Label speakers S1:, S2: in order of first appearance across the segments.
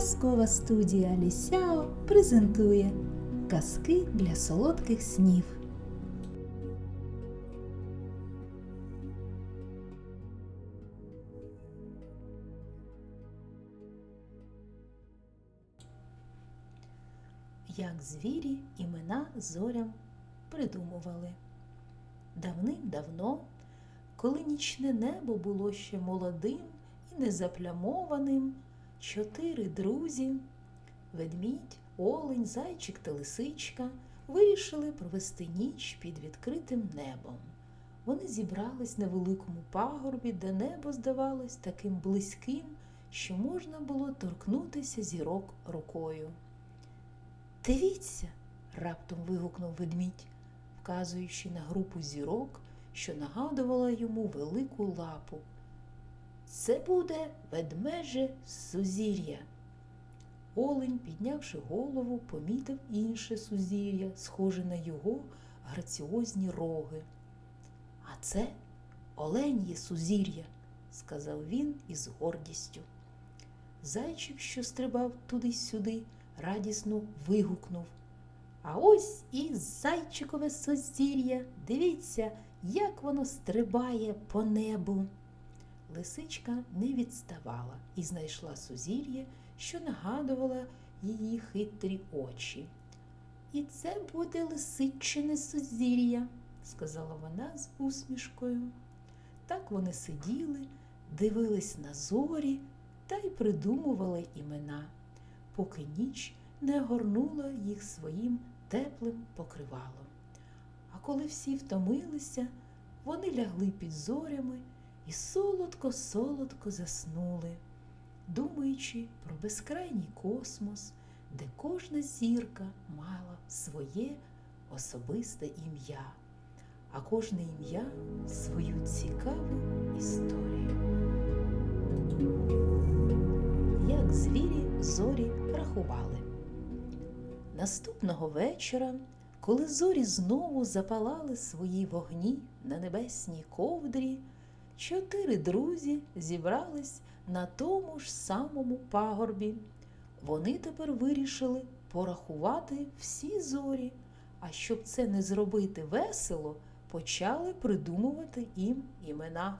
S1: Казкова студія Лісяо презентує казки для солодких снів. Як звірі імена зорям придумували. Давним-давно, коли нічне небо було ще молодим і незаплямованим, чотири друзі ведмідь, олень, зайчик та лисичка вирішили провести ніч під відкритим небом. Вони зібрались на великому пагорбі, де небо здавалось таким близьким, що можна було торкнутися зірок рукою. Дивіться, раптом вигукнув ведмідь, вказуючи на групу зірок, що нагадувала йому велику лапу. Це буде ведмеже сузір'я. Олень, піднявши голову, помітив інше сузір'я, схоже на його граціозні роги. А це олен'є сузір'я, сказав він із гордістю. Зайчик, що стрибав туди-сюди, радісно вигукнув. А ось і зайчикове сузір'я. Дивіться, як воно стрибає по небу. Лисичка не відставала і знайшла сузір'я, що нагадувала її хитрі очі. І це буде лисичине сузір'я, сказала вона з усмішкою. Так вони сиділи, дивились на зорі та й придумували імена, поки ніч не огорнула їх своїм теплим покривалом. А коли всі втомилися, вони лягли під зорями і солодко-солодко заснули, думаючи про безкрайній космос, де кожна зірка мала своє особисте ім'я, а кожне ім'я свою цікаву історію. Як звірі зорі рахували. Наступного вечора, коли зорі знову запалали свої вогні на небесній ковдрі, чотири друзі зібрались на тому ж самому пагорбі. Вони тепер вирішили порахувати всі зорі, а щоб це не зробити весело, почали придумувати їм імена.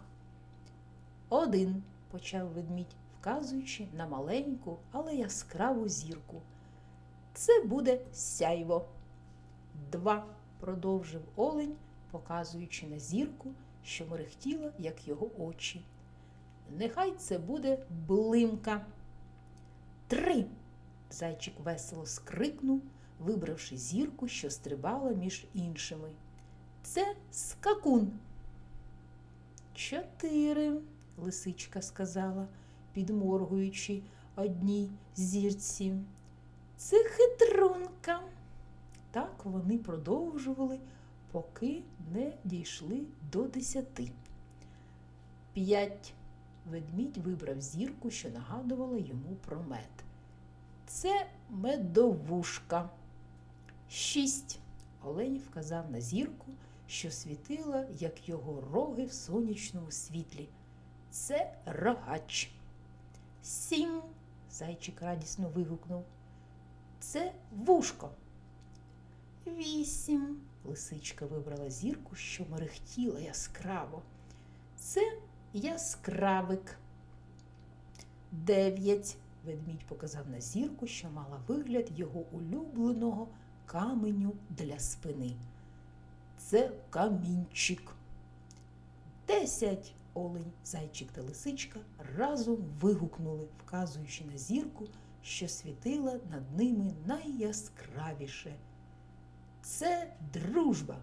S1: Один, почав ведмідь, вказуючи на маленьку, але яскраву зірку. Це буде сяйво. Два, продовжив олень, показуючи на зірку, що мерехтіла, як його очі. Нехай це буде блимка. Три. Зайчик весело скрикнув, вибравши зірку, що стрибала між іншими. Це скакун. Чотири, лисичка сказала, підморгуючи одній зірці. Це хитрунка. Так вони продовжували, поки не дійшли до десяти. П'ять. Ведмідь вибрав зірку, що нагадувала йому про мед. Це медовушка. Шість. Олень вказав на зірку, що світила, як його роги в сонячному світлі. Це рогач. Сім. Зайчик радісно вигукнув. Це вушко. Вісім. Лисичка вибрала зірку, що мерехтіла яскраво. Це яскравик. Дев'ять. Ведмідь показав на зірку, що мала вигляд його улюбленого каменю для спини. Це камінчик. Десять. Олень, зайчик та лисичка разом вигукнули, вказуючи на зірку, що світила над ними найяскравіше. Це дружба.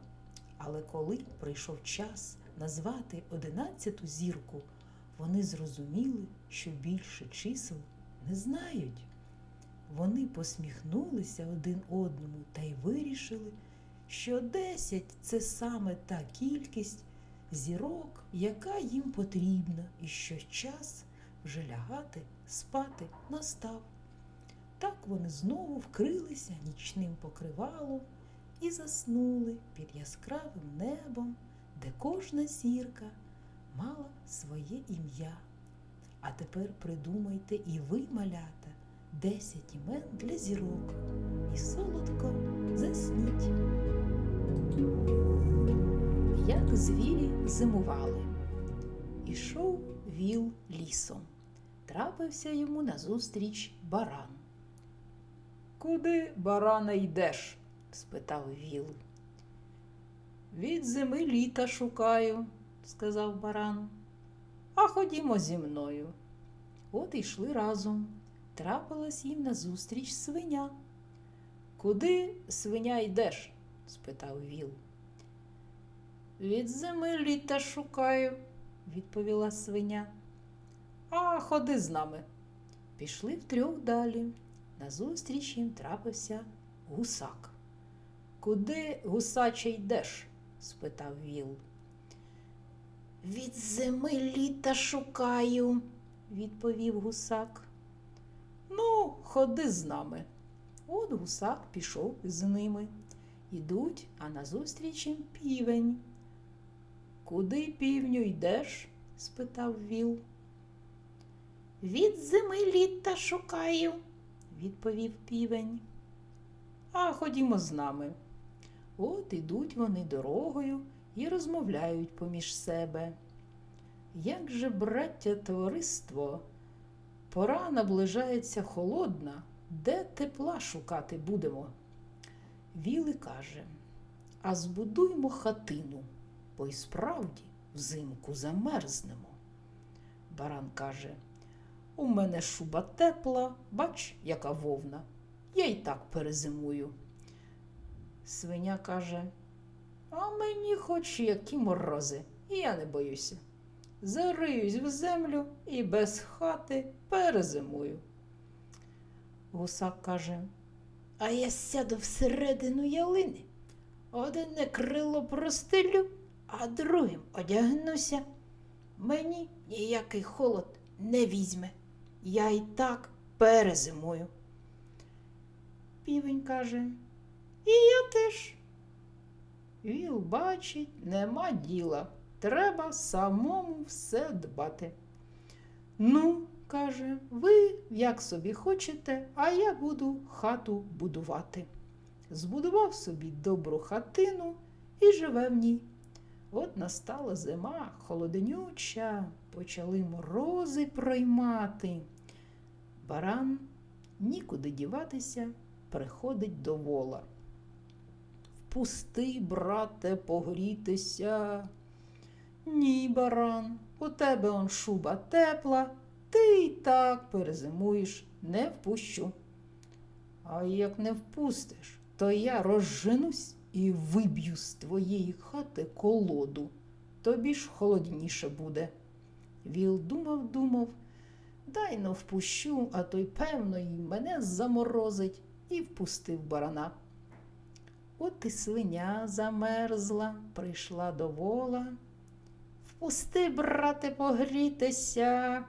S1: Але коли прийшов час назвати одинадцяту зірку, вони зрозуміли, що більше чисел не знають. Вони посміхнулися один одному та й вирішили, що десять це саме та кількість зірок, яка їм потрібна, і що час вже лягати, спати настав. Так вони знову вкрилися нічним покривалом і заснули під яскравим небом, де кожна зірка мала своє ім'я. А тепер придумайте і ви, малята, десять імен для зірок і солодко засніть. Як звірі зимували. Ішов віл лісом. Трапився йому назустріч баран. Куди, барана, йдеш? Спитав віл. Від зими літа шукаю, сказав баран. А ходімо зі мною. От йшли разом. Трапилась їм назустріч свиня. Куди свиня йдеш? спитав віл. Від зими літа шукаю, відповіла свиня. А ходи з нами. Пішли втрьох далі. Назустріч їм трапився гусак. Куди, гусаче, йдеш? спитав віл. Від зими літа шукаю, відповів гусак. Ну, ходи з нами. От гусак пішов з ними. Ідуть, а назустріч їм півень. Куди півню йдеш? спитав віл. Від зими літа шукаю, відповів півень. А ходімо з нами. От ідуть вони дорогою і розмовляють поміж себе. Як же, браття, товариство, пора наближається холодна, де тепла шукати будемо? Віли каже, а збудуймо хатину, бо й справді взимку замерзнемо. Баран каже, у мене шуба тепла, бач, яка вовна. Я й так перезимую. Свиня каже, а мені хоч які морози, і я не боюся. Зариюсь в землю і без хати перезимую. Гусак каже, а я сяду всередину ялини, одне крило простелю, а другим одягнуся. Мені ніякий холод не візьме. Я й так перезимую. Півень каже, і я теж. Віл бачить, нема діла. Треба самому все дбати. Ну, каже, ви як собі хочете, а я буду хату будувати. Збудував собі добру хатину і живе в ній. От настала зима, холоднюча, почали морози проймати. Баран нікуди діватися, приходить до вола. Впусти, брате, погрітися. Ні, баран, у тебе он шуба тепла, ти й так перезимуєш, не впущу. А як не впустиш, то я розженусь і виб'ю з твоєї хати колоду. Тобі ж холодніше буде. Віл думав, думав, дай но впущу, а той, певно, й мене заморозить, і впустив барана. От і свиня замерзла, прийшла до вола. Впусти, брате, погрітися.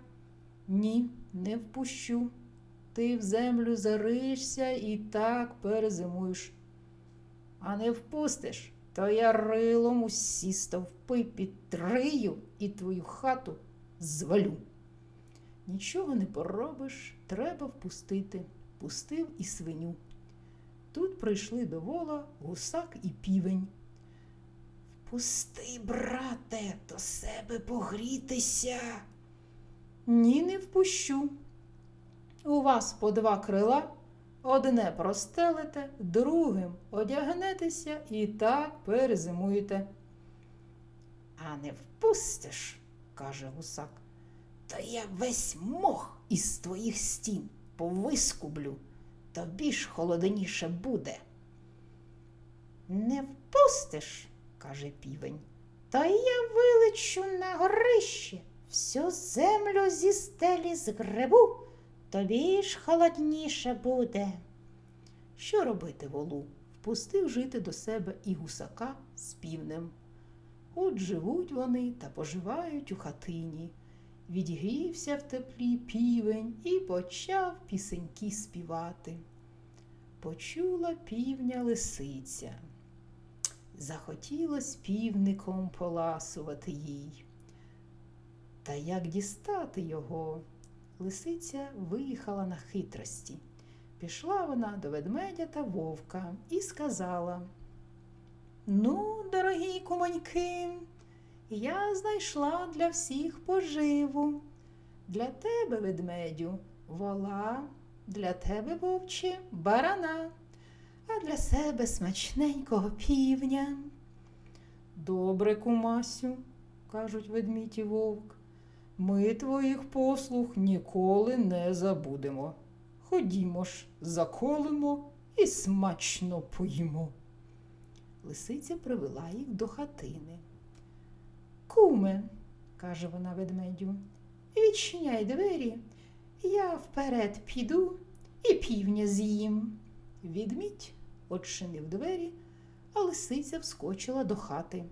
S1: Ні, не впущу. Ти в землю заришся і так перезимуєш. А не впустиш, то я рилом усі стовпи підтрию і твою хату звалю. Нічого не поробиш, треба впустити. Пустив і свиню. Тут прийшли до вола гусак і півень. Впусти, брате, до себе погрітися. Ні, не впущу. У вас по два крила, одне простелите, другим одягнетеся і так перезимуєте. А не впустиш, каже гусак, то я весь мох із твоїх стін повискублю, тобі ж холодніше буде. Не впустиш, каже півень, та я вилечу на горище, всю землю зі стелі згребу, тобі ж холодніше буде. Що робити волу? Впустив жити до себе і гусака з півнем. От живуть вони та поживають у хатині. Відгрівся в теплі півень і почав пісеньки співати. Почула півня лисиця. Захотілось півником поласувати їй. Та як дістати його? Лисиця виїхала на хитрості. Пішла вона до ведмедя та вовка і сказала: Ну, дорогі куманьки, я знайшла для всіх поживу. Для тебе, ведмедю, вола, для тебе, вовче, барана, а для себе смачненького півня. Добре, кумасю, кажуть ведмідь і вовк. Ми твоїх послуг ніколи не забудемо. Ходімо ж, заколимо і смачно поїмо. Лисиця привела їх до хатини. Куме, каже вона ведмедю, відчиняй двері, я вперед піду і півня з'їм. Відмідь odчинив двері, а лисиця вскочила до хати.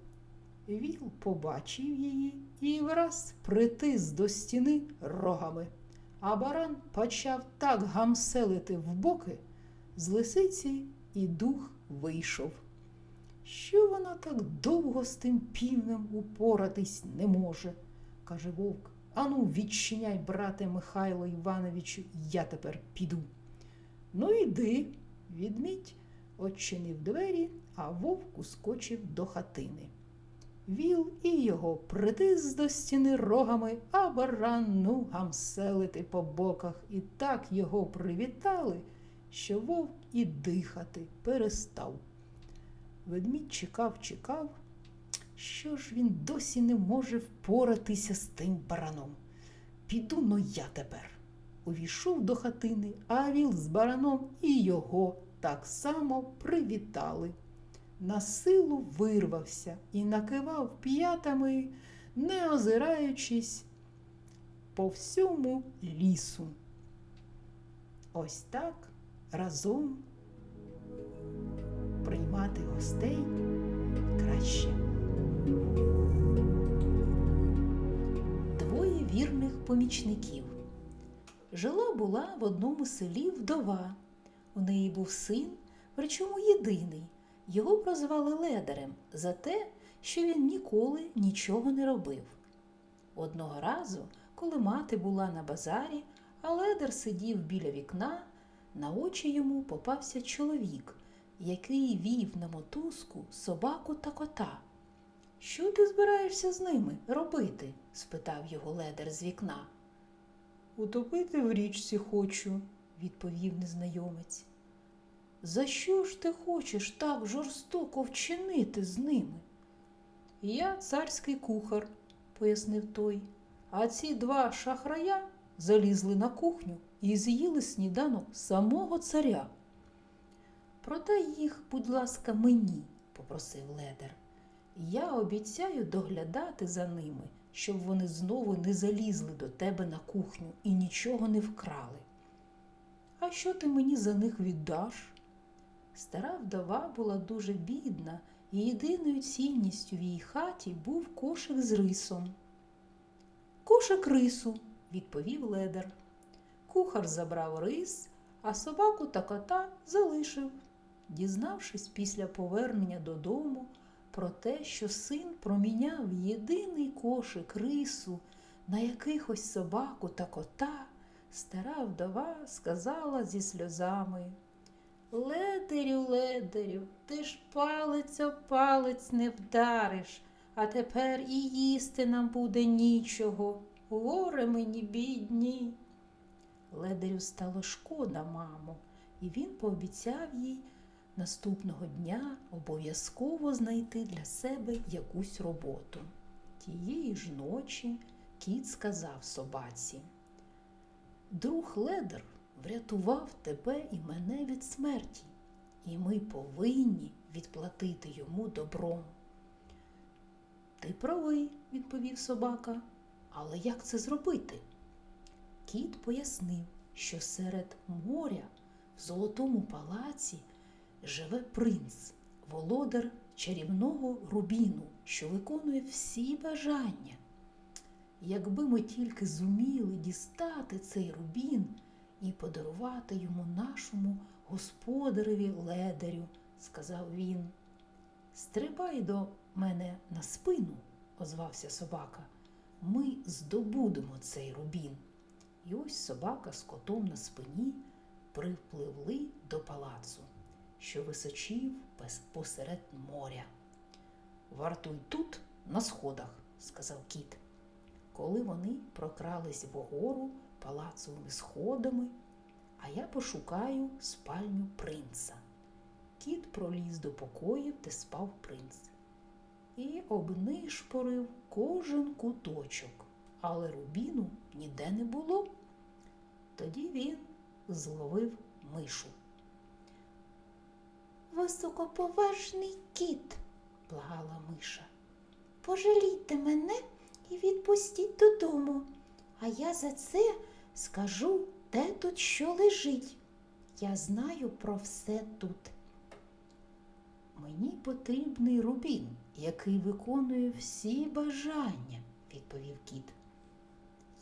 S1: Віл побачив її і враз притис до стіни рогами, а баран почав так гамселити в боки, з лисиці і дух вийшов. Що вона так довго з тим півнем упоратись не може, каже вовк. Ану, відчиняй, брате Михайло Івановичу, я тепер піду. Ну, йди, відмідь, очинив двері, а вовк ускочив до хатини. Віл і його притис до стіни рогами, а баран ну гамселити по боках, і так його привітали, що вовк і дихати перестав. Ведмідь чекав, чекав. Що ж він досі не може впоратися з тим бараном? Піду но я тепер. Увійшов до хатини, а віл з бараном і його так само привітали. На силу вирвався і накивав п'ятами, не озираючись по всьому лісу. Ось так разом приймати гостей краще. Двоє вірних помічників. Жила була в одному селі вдова. У неї був син, причому єдиний. Його прозвали ледарем за те, що він ніколи нічого не робив. Одного разу, коли мати була на базарі, а ледар сидів біля вікна, на очі йому попався чоловік, який вів на мотузку собаку та кота. Що ти збираєшся з ними робити? спитав його ледар з вікна. Утопити в річці хочу, відповів незнайомець. За що ж ти хочеш так жорстоко вчинити з ними? Я царський кухар, пояснив той, а ці два шахрая залізли на кухню і з'їли сніданок самого царя. Продай їх, будь ласка, мені, попросив ледар. Я обіцяю доглядати за ними, щоб вони знову не залізли до тебе на кухню і нічого не вкрали. А що ти мені за них віддаш? Стара вдова була дуже бідна, і єдиною цінністю в її хаті був кошик з рисом. Кошик рису, відповів ледар. Кухар забрав рис, а собаку та кота залишив. Дізнавшись після повернення додому про те, що син проміняв єдиний кошик рису на якихось собаку та кота, стара вдова сказала зі сльозами. Ледарю, ледарю, ти ж палець о палець не вдариш, а тепер і їсти нам буде нічого. Горе мені, бідні. Ледарю стало шкода, мамо, і він пообіцяв їй наступного дня обов'язково знайти для себе якусь роботу. Тієї ж ночі кіт сказав собаці. Друг ледар врятував тебе і мене від смерті, і ми повинні відплатити йому добром. Ти правий, відповів собака, але як це зробити? Кіт пояснив, що серед моря в золотому палаці живе принц, володар чарівного рубіну, що виконує всі бажання. Якби ми тільки зуміли дістати цей рубін і подарувати йому нашому господареві ледарю, сказав він. Стрибай до мене на спину, озвався собака. Ми здобудемо цей рубін. І ось собака з котом на спині припливли до палацу, що височів посеред моря. Вартуй тут, на сходах, сказав кіт. Коли вони прокрались вгору палацовими сходами, а я пошукаю спальню принца. Кіт проліз до покоїв, де спав принц, і обнишпорив кожен куточок, але рубіну ніде не було. Тоді він зловив мишу.
S2: Високоповажний кіт, благала миша. Пожалійте мене і відпустіть додому, а я за це скажу, де тут що лежить. Я знаю про все тут.
S1: Мені потрібний рубін, який виконує всі бажання, відповів кіт.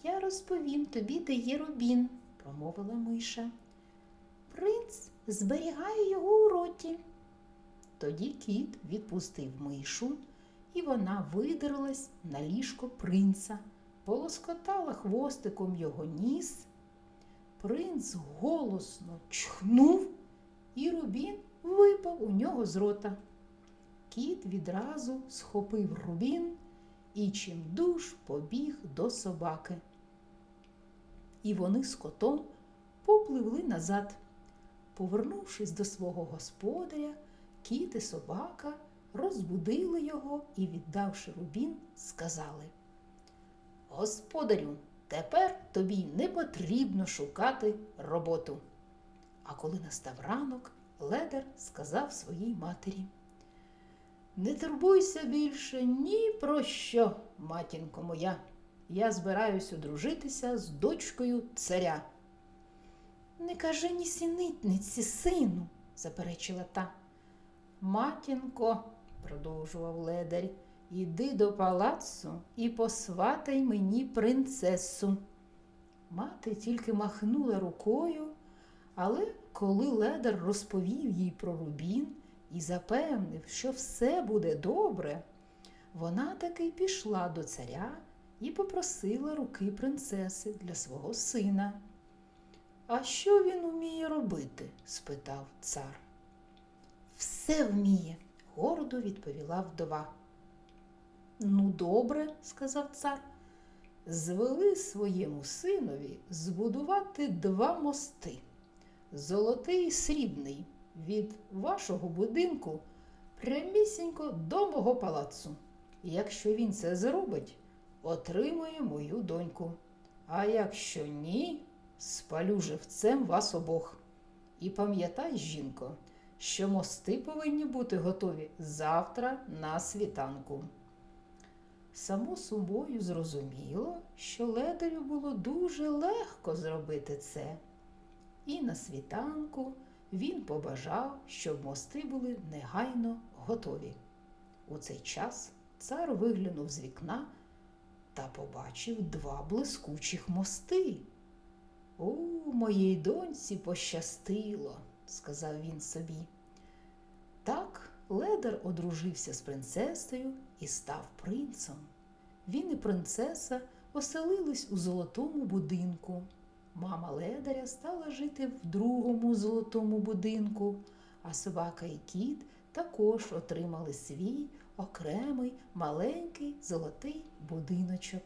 S2: Я розповім тобі, де є рубін, промовила миша. Принц зберігає його у роті.
S1: Тоді кіт відпустив мишу, і вона видерлась на ліжко принца, полоскотала хвостиком його ніс. Принц голосно чхнув, і рубін випав у нього з рота. Кіт відразу схопив рубін і чимдуж побіг до собаки. І вони з котом попливли назад. Повернувшись до свого господаря, кіт і собака розбудили його і, віддавши рубін, сказали Господарю, тепер тобі не потрібно шукати роботу. А коли настав ранок, ледер сказав своїй матері Не турбуйся більше ні про що, матінко моя. Я збираюсь одружитися з дочкою царя.
S2: Не кажи нісенітниці, сину, заперечила та.
S1: Матінко, продовжував ледарь, іди до палацу і посватай мені принцесу. Мати тільки махнула рукою, але коли ледар розповів їй про рубін і запевнив, що все буде добре, вона таки пішла до царя і попросила руки принцеси для свого сина. А що він уміє робити? спитав цар.
S2: Все вміє, гордо відповіла вдова.
S1: Ну, добре, сказав цар. Звели своєму синові збудувати два мости золотий і срібний від вашого будинку прямісінько до мого палацу. Якщо він це зробить, отримує мою доньку. А якщо ні, спалю живцем вас обох. І пам'ятай, жінко, що мости повинні бути готові завтра на світанку. Само собою зрозуміло, що ледарю було дуже легко зробити це. І на світанку він побажав, щоб мости були негайно готові. У цей час цар виглянув з вікна та побачив два блискучих мости. У моїй доньці пощастило, сказав він собі. Так ледар одружився з принцесою і став принцем. Він і принцеса оселились у золотому будинку. Мама ледаря стала жити в другому золотому будинку, а собака і кіт також отримали свій окремий маленький золотий будиночок.